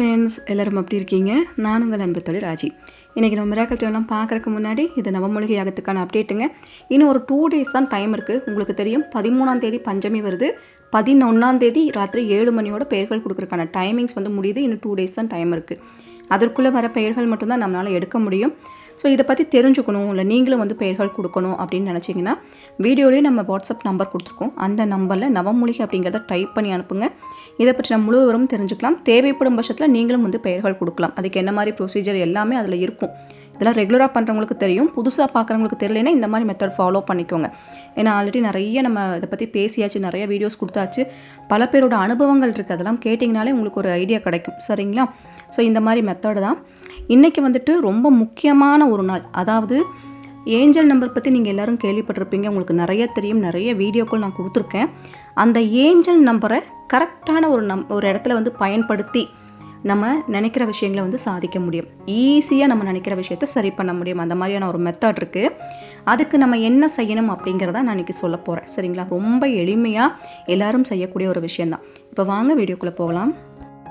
Friends எல்லோரும் அப்படி இருக்கீங்க? நான் உங்கள் அன்பு தொழில் ராஜி. இன்றைக்கி நம்ம மிராக்கல் சேனலாம் பார்க்குறக்கு முன்னாடி இது நவமொழிகை யாகத்துக்கான அப்டேட்டுங்க இன்னும் ஒரு டூ டேஸ் தான் டைம் இருக்குது உங்களுக்கு தெரியும் பதிமூணாம் தேதி பஞ்சமி வருது. பதினொன்றாம் தேதி ராத்திரி ஏழு மணியோட பெயர்கள் கொடுக்குறக்கான டைமிங்ஸ் வந்து முடியுது. இன்னும் டூ டேஸ் தான் டைம் இருக்குது அதற்குள்ளே வர பெயர்கள் மட்டும்தான் நம்மளால் எடுக்க முடியும். ஸோ இதை பற்றி தெரிஞ்சுக்கணும் இல்லை நீங்களும் வந்து பெயர்கள் கொடுக்கணும் அப்படின்னு நினச்சிங்கன்னா வீடியோலேயே நம்ம வாட்ஸ்அப் நம்பர் கொடுத்துருக்கோம். அந்த நம்பரில் நவமூலிகை அப்படிங்கிறத டைப் பண்ணி அனுப்புங்க. இதை பற்றி நம்ம முழுவதும் தெரிஞ்சுக்கலாம். தேவைப்படும் பட்சத்தில் நீங்களும் வந்து பெயர்கள் கொடுக்கலாம். அதுக்கு என்ன மாதிரி ப்ரொசீஜர் எல்லாமே அதில் இருக்கும். இதெல்லாம் ரெகுலராக பண்ணுறவங்களுக்கு தெரியும். புதுசாக பார்க்குறவங்களுக்கு தெரியலனா இந்த மாதிரி மெத்தட் ஃபாலோ பண்ணிக்கோங்க. ஏன்னா ஆல்ரெடி நிறைய நம்ம இதை பற்றி பேசியாச்சு நிறைய வீடியோஸ் கொடுத்தாச்சு. பல பேரோட அனுபவங்கள் இருக்குது அதெல்லாம் கேட்டிங்கனாலே உங்களுக்கு ஒரு ஐடியா கிடைக்கும். சரிங்களா? ஸோ இந்த மாதிரி மெத்தடு தான். இன்றைக்கி வந்துட்டு ரொம்ப முக்கியமான ஒரு நாள். அதாவது ஏஞ்சல் நம்பர் பற்றி நீங்கள் எல்லாரும் கேள்விப்பட்டிருப்பீங்க. உங்களுக்கு நிறைய தெரியும். நிறைய வீடியோக்கள் நான் கொடுத்துருக்கேன். அந்த ஏஞ்சல் நம்பரை கரெக்டான ஒரு நம் ஒரு இடத்துல வந்து பயன்படுத்தி நம்ம நினைக்கிற விஷயங்களை வந்து சாதிக்க முடியும். ஈஸியாக நம்ம நினைக்கிற விஷயத்த சரி பண்ண முடியும். அந்த மாதிரியான ஒரு மெத்தட் இருக்குது அதுக்கு நம்ம என்ன செய்யணும் அப்படிங்கிறத நான் இன்றைக்கி சொல்ல போகிறேன் சரிங்களா? ரொம்ப எளிமையாக எல்லாரும் செய்யக்கூடிய ஒரு விஷயந்தான் இப்போ வாங்க வீடியோக்குள்ளே போகலாம்.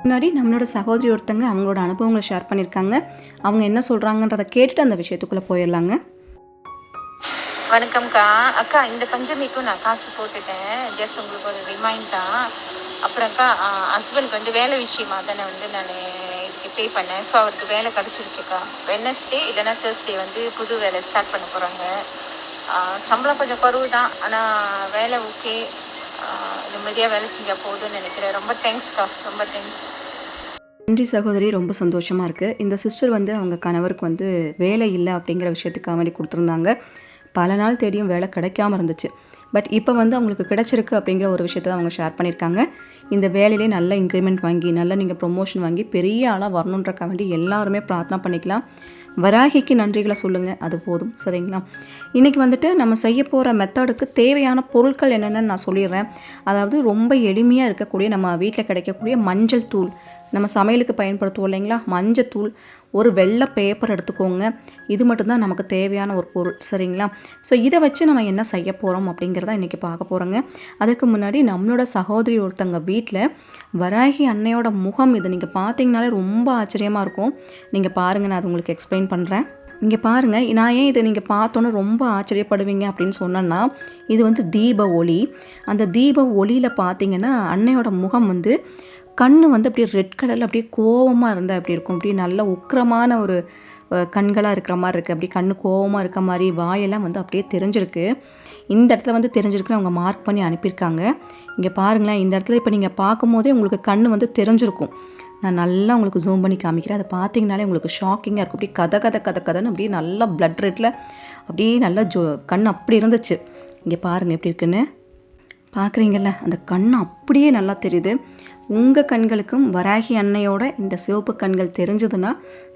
முன்னாடி நம்மளோட சகோதரி ஒருத்தங்க அவங்களோட அனுபவங்களை ஷேர் பண்ணியிருக்காங்க. அவங்க என்ன சொல்கிறாங்கன்றதை கேட்டுட்டு அந்த விஷயத்துக்குள்ளே போயிடலாங்க. வணக்கம்க்கா அக்கா. இந்த பஞ்சமிக்கும் நான் காசு போட்டுட்டேன். ஜஸ்ட் உங்களுக்கு ஒரு ரிமைண்ட் தான் அப்புறம்க்கா ஹஸ்பண்டுக்கு வந்து வேலை விஷயமா தானே வந்து நான் பே பண்ணேன். ஸோ அவருக்கு வேலை கிடச்சிருச்சுக்கா வெனஸ்டே இல்லைன்னா தேர்ஸ்டே வந்து புது வேலை ஸ்டார்ட் பண்ண போகிறாங்க சம்பளம் கொஞ்சம் குறவு தான் ஆனால் வேலை ஓகே நிம்மதியாக வேலை செஞ்சால் போதும்னு நினைக்கிறேன். ரொம்ப தேங்க்ஸ்க்கா ரொம்ப தேங்க்ஸ் நன்றி சகோதரி. ரொம்ப சந்தோஷமாக இருக்குது இந்த சிஸ்டர் வந்து அவங்க கணவருக்கு வந்து வேலை இல்லை அப்படிங்கிற விஷயத்துக்காக வேண்டி கொடுத்துருந்தாங்க. பல நாள் தேடியும் வேலை கிடைக்காம இருந்துச்சு. பட் இப்போ வந்து அவங்களுக்கு கிடைச்சிருக்கு அப்படிங்கிற ஒரு விஷயத்தை அவங்க ஷேர் பண்ணியிருக்காங்க. இந்த வேலையிலே நல்ல இன்க்ரிமெண்ட் வாங்கி நல்ல நீங்கள் ப்ரொமோஷன் வாங்கி பெரிய ஆளாக வரணுன்றக்காக வேண்டி எல்லாருமே பிரார்த்தனை பண்ணிக்கலாம். வராகிக்கு நன்றிகளை சொல்லுங்கள் அது போதும் சரிங்களா? இன்றைக்கி வந்துட்டு நம்ம செய்ய போகிற மெத்தடுக்கு தேவையான பொருட்கள் என்னென்னு நான் சொல்லிடுறேன். அதாவது ரொம்ப எளிமையாக இருக்கக்கூடிய நம்ம வீட்டில் கிடைக்கக்கூடிய மஞ்சள் தூள் நம்ம சமையலுக்கு பயன்படுத்துவோம் இல்லைங்களா? மஞ்சத்தூள் ஒரு வெள்ளை பேப்பர் எடுத்துக்கோங்க. இது மட்டும்தான் நமக்கு தேவையான ஒரு பொருள் சரிங்களா? ஸோ இதை வச்சு நம்ம என்ன செய்ய போகிறோம் அப்படிங்கிறத இன்றைக்கி பார்க்க போகிறோங்க அதுக்கு முன்னாடி நம்மளோட சகோதரி ஒருத்தங்க வீட்டில் வராகி அன்னையோட முகம் இது நீங்கள் பார்த்தீங்கனாலே ரொம்ப ஆச்சரியமாக இருக்கும். நீங்கள் பாருங்கள் நான் அது உங்களுக்கு எக்ஸ்பிளைன் பண்ணுறேன் இங்கே பாருங்கள் நான் ஏன் இதை நீங்கள் பார்த்தோன்னே ரொம்ப ஆச்சரியப்படுவீங்க அப்படின்னு சொன்னேன்னா இது வந்து தீப ஒளி. அந்த தீப ஒளியில் பார்த்தீங்கன்னா அன்னையோட முகம் வந்து கண் வந்து அப்படியே ரெட் கலரில் அப்படியே கோவமாக இருந்தால் அப்படி இருக்கும்? அப்படியே நல்ல உக்கிரமான ஒரு கண்களாக இருக்கிற மாதிரி இருக்குது அப்படியே கண்ணு கோவமாக இருக்க மாதிரி வாயெல்லாம் வந்து அப்படியே தெரிஞ்சிருக்கு. இந்த இடத்துல வந்து தெரிஞ்சிருக்குன்னு அவங்க மார்க் பண்ணி அனுப்பியிருக்காங்க. இங்கே பாருங்களேன் இந்த இடத்துல இப்போ நீங்கள் பார்க்கும்போதே உங்களுக்கு கண் வந்து தெரிஞ்சிருக்கும். நான் நல்லா உங்களுக்கு ஜூம் பண்ணி காமிக்கிறேன். அதை பார்த்தீங்கனாலே உங்களுக்கு ஷாக்கிங்காக இருக்கும். அப்படியே கதை கதை கதை கதைன்னு அப்படியே நல்லா ப்ளட் ரேட்டில் அப்படியே நல்லா ஜோ கண் அப்படி இருந்துச்சு. இங்கே பாருங்கள் எப்படி இருக்குன்னு. பார்க்குறீங்கல்ல அந்த கண் அப்படியே நல்லா தெரியுது. உங்கள் கண்களுக்கும் வராகி அன்னையோட இந்த சிவப்பு கண்கள் தெரிஞ்சதுன்னா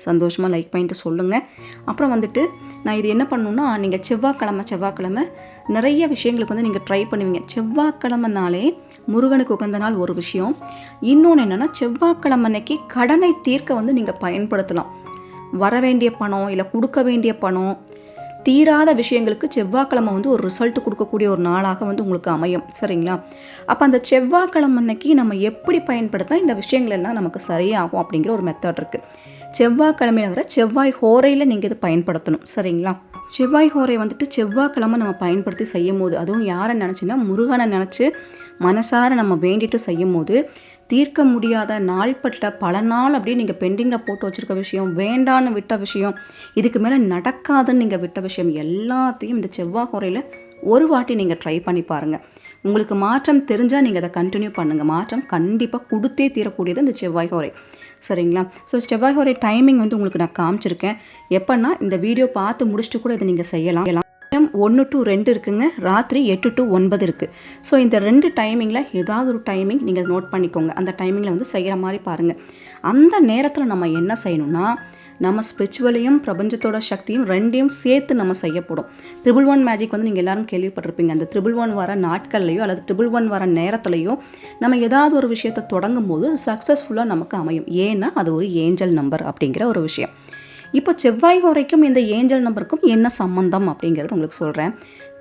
சந்தோஷமாக லைக் பண்ணிட்டு சொல்லுங்கள் அப்புறம் வந்துட்டு நான் இது என்ன பண்ணணுன்னா நீங்கள் செவ்வாய்க்கிழமை செவ்வாய்க்கிழமை நிறைய விஷயங்களுக்கு வந்து நீங்கள் ட்ரை பண்ணுவீங்க. செவ்வாய்க்கிழமைனாலே முருகனுக்கு உகந்த நாள் ஒரு விஷயம். இன்னொன்று என்னென்னா செவ்வாய்க்கிழமை அன்னைக்கு கடனை தீர்க்க வந்து நீங்கள் பயன்படுத்தலாம். வர வேண்டிய பணம் இல்லை கொடுக்க வேண்டிய பணம் தீராத விஷயங்களுக்கு செவ்வாய்க்கிழமை வந்து ஒரு ரிசல்ட் கொடுக்கக்கூடிய ஒரு நாளாக வந்து உங்களுக்கு அமையும். சரிங்களா? அப்போ அந்த செவ்வாய்க்கிழமை அன்னைக்கு நம்ம எப்படி பயன்படுத்தினா இந்த விஷயங்கள் எல்லாம் நமக்கு சரியாகும் அப்படிங்கிற ஒரு மெத்தட் இருக்குது செவ்வாய்க்கிழமையில வர செவ்வாய் ஹோரையில் நீங்கள் இது பயன்படுத்தணும். சரிங்களா? செவ்வாய் ஹோரை வந்துட்டு செவ்வாய்க்கிழமை நம்ம பயன்படுத்தி செய்யும் போது அதுவும் யாரை நினச்சின்னா முருகனை நினச்சி மனசார நம்ம வேண்டிட்டு செய்யும் போது தீர்க்க முடியாத நாள்பட்ட பல நாள் அப்படியே நீங்கள் பெண்டிங்கில் போட்டு வச்சுருக்க விஷயம் வேண்டான்னு விட்ட விஷயம் இதுக்கு மேலே நடக்காதுன்னு நீங்கள் விட்ட விஷயம் எல்லாத்தையும் இந்த செவ்வாய் குறையில் ஒரு வாட்டி நீங்கள் ட்ரை பண்ணி பாருங்கள் உங்களுக்கு மாற்றம் தெரிஞ்சால் நீங்கள் அதை கண்டினியூ பண்ணுங்கள் மாற்றம் கண்டிப்பாக கொடுத்தே தீரக்கூடியது இந்த செவ்வாய் ஹோரை சரிங்களா? ஸோ செவ்வாய் ஹோரை டைமிங் வந்து உங்களுக்கு நான் காமிச்சிருக்கேன். எப்போன்னா இந்த வீடியோ பார்த்து முடிச்சுட்டு கூட இதை நீங்கள் செய்யலாம். டைம் ஒன்று டு ரெண்டு இருக்குங்க. ராத்திரி எட்டு டு ஒன்பது இருக்குது ஸோ இந்த ரெண்டு டைமிங்கில் ஏதாவது ஒரு டைமிங் நீங்கள் நோட் பண்ணிக்கோங்க. அந்த டைமிங்கில் வந்து செய்கிற மாதிரி பாருங்கள் அந்த நேரத்தில் நம்ம என்ன செய்யணும்னா நம்ம ஸ்பிரிச்சுவலையும் பிரபஞ்சத்தோட சக்தியும் ரெண்டையும் சேர்த்து நம்ம செய்யப்படும். ட்ரிபிள் ஒன் மேஜிக் வந்து நீங்கள் எல்லாரும் கேள்விப்பட்டிருப்பீங்க. அந்த ட்ரிபிள் ஒன் வர நாட்கள்லையோ அல்லது ட்ரிபிள் ஒன் வர நேரத்துலையோ நம்ம ஏதாவது ஒரு விஷயத்தை தொடங்கும் போது சக்ஸஸ்ஃபுல்லாக நமக்கு அமையும். ஏன்னா அது ஒரு ஏஞ்சல் நம்பர் அப்படிங்கிற ஒரு விஷயம். இப்போ செவ்வாய் வரைக்கும் இந்த ஏஞ்சல் நம்பருக்கும் என்ன சம்மந்தம் அப்படிங்கிறது உங்களுக்கு சொல்கிறேன்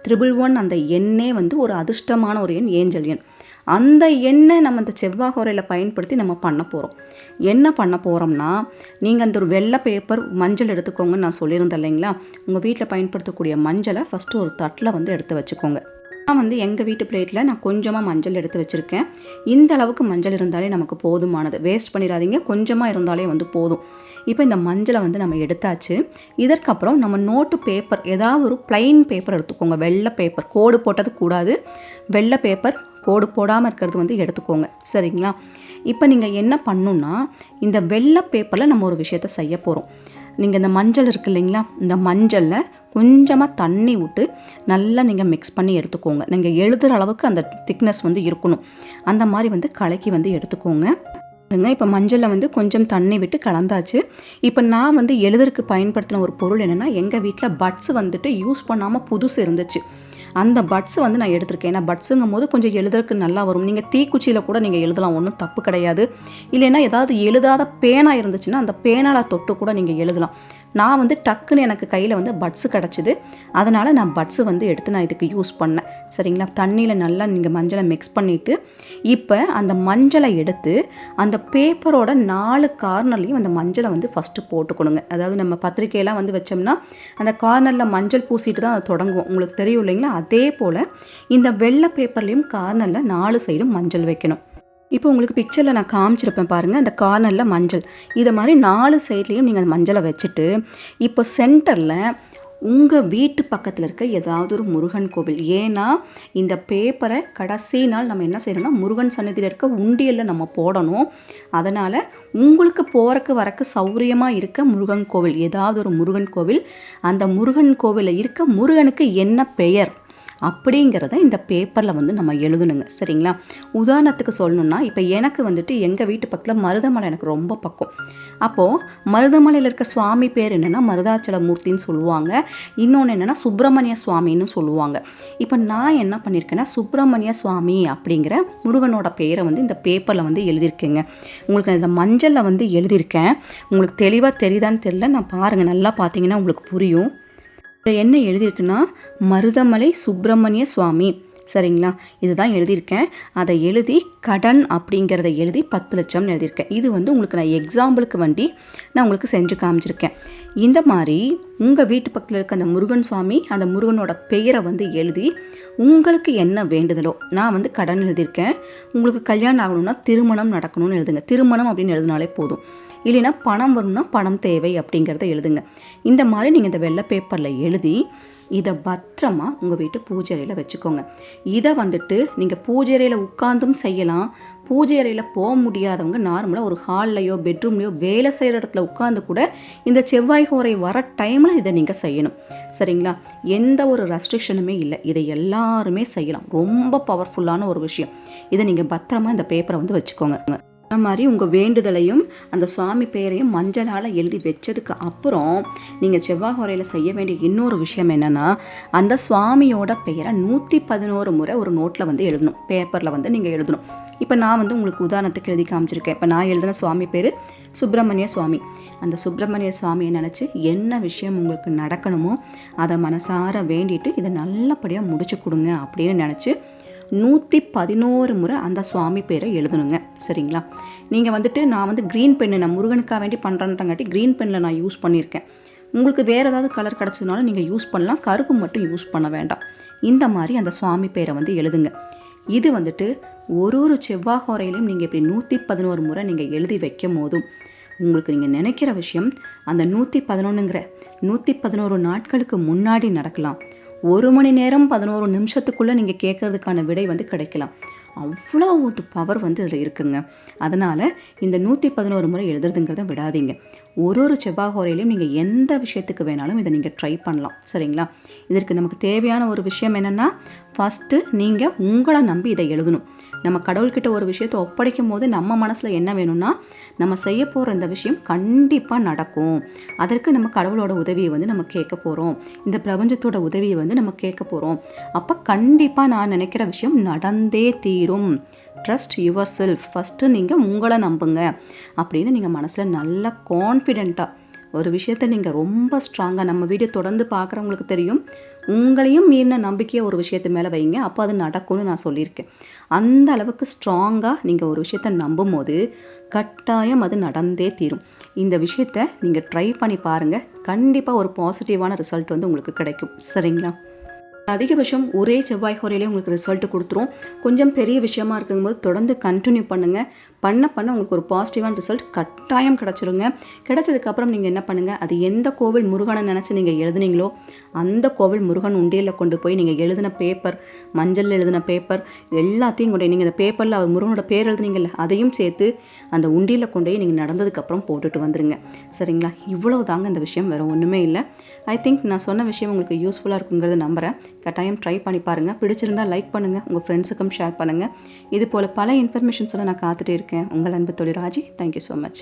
த்ரிபிள் ஒன் அந்த எண்ணே வந்து ஒரு அதிர்ஷ்டமான ஒரு எண் ஏஞ்சல் எண். அந்த எண்ணை நம்ம இந்த செவ்வாய் உரையில் பயன்படுத்தி நம்ம பண்ண போகிறோம் என்ன பண்ண போகிறோம்னா நீங்கள் அந்த ஒரு வெள்ளை பேப்பர் மஞ்சள் எடுத்துக்கோங்கன்னு நான் சொல்லியிருந்தேன் இல்லைங்களா? உங்கள் வீட்டில் பயன்படுத்தக்கூடிய மஞ்சளை ஃபஸ்ட்டு ஒரு தட்டில் வந்து எடுத்து வச்சுக்கோங்க. நான் வந்து எங்கள் வீட்டு பிளேட்டில் நான் கொஞ்சமாக மஞ்சள் எடுத்து வச்சுருக்கேன். இந்த அளவுக்கு மஞ்சள் இருந்தாலே நமக்கு போதுமானது. வேஸ்ட் பண்ணிடாதீங்க. கொஞ்சமாக இருந்தாலே வந்து போதும். இப்போ இந்த மஞ்சளை வந்து நம்ம எடுத்தாச்சு. இதற்கப்புறம் நம்ம நோட்டு பேப்பர் ஏதாவது ஒரு பிளைன் பேப்பர் எடுத்துக்கோங்க. வெள்ளை பேப்பர் கோடு போட்டது கூடாது. வெள்ளை பேப்பர் கோடு போடாமல் இருக்கிறது வந்து எடுத்துக்கோங்க. சரிங்களா? இப்போ நீங்கள் என்ன பண்ணணுன்னா இந்த வெள்ளை பேப்பரில் நம்ம ஒரு விஷயத்த செய்ய போகிறோம் நீங்கள் இந்த மஞ்சள் இருக்கு இல்லைங்களா? இந்த மஞ்சளில் கொஞ்சமாக தண்ணி விட்டு நல்லா நீங்கள் மிக்ஸ் பண்ணி எடுத்துக்கோங்க. நீங்கள் எழுதுகிற அளவுக்கு அந்த திக்னஸ் வந்து இருக்கணும். அந்த மாதிரி வந்து கலக்கி வந்து எடுத்துக்கோங்க. பாருங்க இப்போ மஞ்சளில் வந்து கொஞ்சம் தண்ணி விட்டு கலந்தாச்சு. இப்போ நான் வந்து எழுதுறதுக்கு பயன்படுத்தின ஒரு பொருள் என்னென்னா எங்கள் வீட்டில் பட்ஸ் வந்துட்டு யூஸ் பண்ணாமல் புதுசு இருந்துச்சு. அந்த பட்ஸ் வந்து நான் எடுத்திருக்கேன். ஏன்னா பட்ஸுங்கும் போது கொஞ்சம் எழுதுறதுக்கு நல்லா வரும். நீங்கள் தீக்குச்சியில் கூட நீங்கள் எழுதலாம். ஒன்றும் தப்பு கிடையாது. இல்லைன்னா ஏதாவது எழுதாத பேனா இருந்துச்சுன்னா அந்த பேனால தொட்டு கூட நீங்கள் எழுதலாம். நான் வந்து டக்குன்னு எனக்கு கையில் வந்து பட்ஸு கிடச்சிது. அதனால் நான் பட்ஸு வந்து எடுத்து நான் இதுக்கு யூஸ் பண்ணேன். சரிங்களா? தண்ணியில் நல்லா நீங்கள் மஞ்சளை மிக்ஸ் பண்ணிவிட்டு இப்போ அந்த மஞ்சளை எடுத்து அந்த பேப்பரோட நாலு கார்னர்லேயும் அந்த மஞ்சளை வந்து ஃபஸ்ட்டு போட்டுக்கணுங்க. அதாவது நம்ம பத்திரிக்கையெல்லாம் வந்து வச்சோம்னா அந்த கார்னரில் மஞ்சள் பூசிட்டு தான் அதை தொடங்குவோம். உங்களுக்கு தெரியும் இல்லைங்களா? அதே போல் இந்த வெள்ளை பேப்பர்லேயும் கார்னரில் நாலு சைடும் மஞ்சள் வைக்கணும். இப்போ உங்களுக்கு பிக்சரில் நான் காமிச்சிருப்பேன் பாருங்கள் அந்த கார்னரில் மஞ்சள். இதை மாதிரி நாலு சைட்லேயும் நீங்கள் அந்த மஞ்சளை வச்சுட்டு இப்போ சென்டரில் உங்கள் வீட்டு பக்கத்தில் இருக்க ஏதாவது ஒரு முருகன் கோவில். ஏன்னா இந்த பேப்பரை கடைசி நாள் நம்ம என்ன செய்யணும்னா முருகன் சன்னதியில் இருக்க உண்டியலில் நம்ம போடணும். அதனால் உங்களுக்கு போகிறக்கு வரக்கு சௌரியமாக இருக்க முருகன் கோவில். ஏதாவது ஒரு முருகன் கோவில். அந்த முருகன் கோவிலில் இருக்க முருகனுக்கு என்ன பெயர்? அப்படிங்கிறத இந்த பேப்பரில் வந்து நம்ம எழுதணுங்க. சரிங்களா? உதாரணத்துக்கு சொல்லணும்னா இப்போ எனக்கு வந்துட்டு எங்கள் வீட்டு பக்கத்தில் மருதமலை எனக்கு ரொம்ப பக்கம். அப்போது மருதமலையில் இருக்க சுவாமி பேர் என்னென்னா மருதாச்சல மூர்த்தின்னு சொல்லுவாங்க. இன்னொன்று என்னென்னா சுப்பிரமணிய சுவாமின்னு சொல்லுவாங்க. இப்போ நான் என்ன பண்ணியிருக்கேன்னா சுப்பிரமணிய சுவாமி அப்படிங்கிற முருகனோட பெயரை வந்து இந்த பேப்பரில் வந்து எழுதியிருக்கேங்க உங்களுக்கு இந்த மஞ்சளில் வந்து எழுதியிருக்கேன் உங்களுக்கு தெளிவாக தெரியுதான்னு தெரியல. நான் பாருங்கள் நல்லா பார்த்தீங்கன்னா உங்களுக்கு புரியும். என்ன எழுதியிருக்குன்னா மருதமலை சுப்பிரமணிய சுவாமி. சரிங்களா? இதுதான் எழுதியிருக்கேன். அதை எழுதி கடன் அப்படிங்கிறத எழுதி பத்து லட்சம்னு எழுதியிருக்கேன். இது வந்து உங்களுக்கு நான் எக்ஸாம்பிளுக்கு வண்டி நான் உங்களுக்கு செஞ்சு காமிச்சிருக்கேன். இந்த மாதிரி உங்கள் வீட்டு பக்கத்தில் இருக்க அந்த முருகன் சுவாமி அந்த முருகனோட பெயரை வந்து எழுதி உங்களுக்கு என்ன வேண்டுதலோ நான் வந்து கடன் எழுதியிருக்கேன். உங்களுக்கு கல்யாணம் ஆகணும்னா திருமணம் நடக்கணும்னு எழுதுங்க. திருமணம் அப்படின்னு எழுதினாலே போதும். இல்லைன்னா பணம் வரணும்னா பணம் தேவை அப்படிங்கிறத எழுதுங்க. இந்த மாதிரி நீங்கள் இந்த வெள்ளை பேப்பரில் எழுதி இதை பத்திரமா உங்கள் வீட்டு பூஜை அறையில் வச்சுக்கோங்க. இதை வந்துட்டு நீங்கள் பூஜை அறையில் உட்காந்தும் செய்யலாம். பூஜை அறையில் போக முடியாதவங்க நார்மலாக ஒரு ஹால்லையோ பெட்ரூம்லையோ வேலை செய்கிற இடத்துல உட்காந்து கூட இந்த செவ்வாய் ஹோரை வர டைமில் இதை நீங்கள் செய்யணும். சரிங்களா? எந்த ஒரு ரெஸ்ட்ரிக்ஷனுமே இல்லை. இதை எல்லாருமே செய்யலாம். ரொம்ப பவர்ஃபுல்லான ஒரு விஷயம். இதை நீங்கள் பத்திரமா இந்த பேப்பரை வந்து வச்சுக்கோங்க. மாதிரி உங்கள் வேண்டுதலையும் அந்த சுவாமி பெயரையும் மஞ்சளால் எழுதி வச்சதுக்கு அப்புறம் நீங்கள் செவ்வாய் ஹோரையில் செய்ய வேண்டிய இன்னொரு விஷயம் என்னென்னா அந்த சுவாமியோட பெயரை நூற்றி பதினோரு முறை ஒரு நோட்டில் வந்து எழுதணும். பேப்பரில் வந்து நீங்கள் எழுதணும். இப்போ நான் வந்து உங்களுக்கு உதாரணத்துக்கு எழுதி காமிச்சிருக்கேன். இப்போ நான் எழுதின சுவாமி பேர் சுப்பிரமணிய சுவாமி. அந்த சுப்பிரமணிய சுவாமியை நினச்சி என்ன விஷயம் உங்களுக்கு நடக்கணுமோ அதை மனசார வேண்டிட்டு இதை நல்லபடியாக முடிச்சு கொடுங்க அப்படின்னு நினச்சி நூற்றி பதினோரு முறை அந்த சுவாமி பேரை எழுதணுங்க. சரிங்களா? நீங்கள் வந்துட்டு நான் வந்து க்ரீன் பென்னு நான் முருகனுக்காக வேண்டி பண்ணுறேன்றங்காட்டி க்ரீன் பென்னில் நான் யூஸ் பண்ணியிருக்கேன் உங்களுக்கு வேறு ஏதாவது கலர் கிடச்சதுனாலும் நீங்கள் யூஸ் பண்ணலாம். கருப்பு மட்டும் யூஸ் பண்ண வேண்டாம். இந்த மாதிரி அந்த சுவாமி பேரை வந்து எழுதுங்க. இது வந்துட்டு ஒரு ஒரு செவ்வாய்ஹோரையிலையும் நீங்கள் இப்படி நூற்றி பதினோரு முறை நீங்கள் எழுதி வைக்கும் போதும் உங்களுக்கு நீங்கள் நினைக்கிற விஷயம் அந்த நூற்றி பதினொன்றுங்கிற நூற்றி பதினோரு நாட்களுக்கு முன்னாடி நடக்கலாம். ஒரு மணி நேரம் பதினோரு நிமிஷத்துக்குள்ளே நீங்கள் கேட்கறதுக்கான விடை வந்து கிடைக்கலாம். அவ்வளோ ஒரு பவர் வந்து இதில் இருக்குங்க. அதனால் இந்த நூற்றி பதினோரு முறை எழுதுறதுங்கிறத விடாதீங்க. ஒரு ஒரு செவ்வாய் ஹோரையிலையும் நீங்கள் எந்த விஷயத்துக்கு வேணாலும் இதை நீங்கள் ட்ரை பண்ணலாம். சரிங்களா? இதற்கு நமக்கு தேவையான ஒரு விஷயம் என்னென்னா ஃபஸ்ட்டு நீங்கள் உங்களை நம்பி இதை எழுதணும். நம்ம கடவுள்கிட்ட ஒரு விஷயத்தை ஒப்படைக்கும் போது நம்ம மனசில் என்ன வேணும்னா நம்ம செய்ய போகிற இந்த விஷயம் கண்டிப்பாக நடக்கும். அதற்கு நம்ம கடவுளோட உதவியை வந்து நம்ம கேட்க போகிறோம் இந்த பிரபஞ்சத்தோட உதவியை வந்து நம்ம கேட்க போகிறோம் அப்போ கண்டிப்பாக நான் நினைக்கிற விஷயம் நடந்தே தீரும். ட்ரஸ்ட் யுவர் செல்ஃப் ஃபஸ்ட்டு நீங்கள் உங்களை நம்புங்க. அப்படின்னு நீங்கள் மனசில் நல்லா கான்ஃபிடெண்ட்டாக ஒரு விஷயத்தை நீங்கள் ரொம்ப ஸ்ட்ராங்காக நம்ம வீடியோ தொடர்ந்து பார்க்குறவங்களுக்கு தெரியும். உங்களையும் மீறின நம்பிக்கையை ஒரு விஷயத்து மேலே வைங்க. அப்போ அது நடக்கும்னு நான் சொல்லியிருக்கேன். அந்த அளவுக்கு ஸ்ட்ராங்காக நீங்கள் ஒரு விஷயத்தை நம்பும் போது கட்டாயம் அது நடந்தே தீரும். இந்த விஷயத்தை நீங்கள் ட்ரை பண்ணி பாருங்கள் கண்டிப்பாக ஒரு பாசிட்டிவான ரிசல்ட் வந்து உங்களுக்கு கிடைக்கும். சரிங்களா? அதிகபட்சம் ஒரே செவ்வாய் ஹோரையிலே உங்களுக்கு ரிசல்ட் கொடுத்துரும். கொஞ்சம் பெரிய விஷயமா இருக்கும்போது தொடர்ந்து கண்டினியூ பண்ணுங்கள் பண்ண பண்ண உங்களுக்கு ஒரு பாசிட்டிவான ரிசல்ட் கட்டாயம் கிடச்சிருங்க. கிடைச்சதுக்கப்புறம் நீங்கள் என்ன பண்ணுங்கள் அது எந்த கோவில் முருகனை நினச்சி நீங்கள் எழுதுனீங்களோ அந்த கோவில் முருகன் உண்டியலில் கொண்டு போய் நீங்கள் எழுதின பேப்பர் மஞ்சளில் எழுதின பேப்பர் எல்லாத்தையும் கொண்டு நீங்கள் இந்த பேப்பரில் அவர் முருகனோட பேர் எழுதுனீங்கல்ல அதையும் சேர்த்து அந்த உண்டியில் கொண்டு போய் நீங்கள் நடந்ததுக்கப்புறம் போட்டுட்டு வந்துடுங்க சரிங்களா? இவ்வளோ தாங்க இந்த விஷயம் வேறு ஒன்றுமே இல்லை. ஐ திங்க் நான் சொன்ன விஷயம் உங்களுக்கு யூஸ்ஃபுல்லாக இருக்குங்கிறத நம்புகிறேன் கட்டாயம் ட்ரை பண்ணி பாருங்கள் பிடிச்சிருந்தால் லைக் பண்ணுங்கள் உங்கள் ஃப்ரெண்ட்ஸுக்கும் ஷேர் பண்ணுங்கள் இது போல் பல இன்ஃபர்மேஷன்ஸோட நான் காத்துட்டு இருக்கேன். உங்கள் அன்பு தொழில் ராஜி. Thank you so much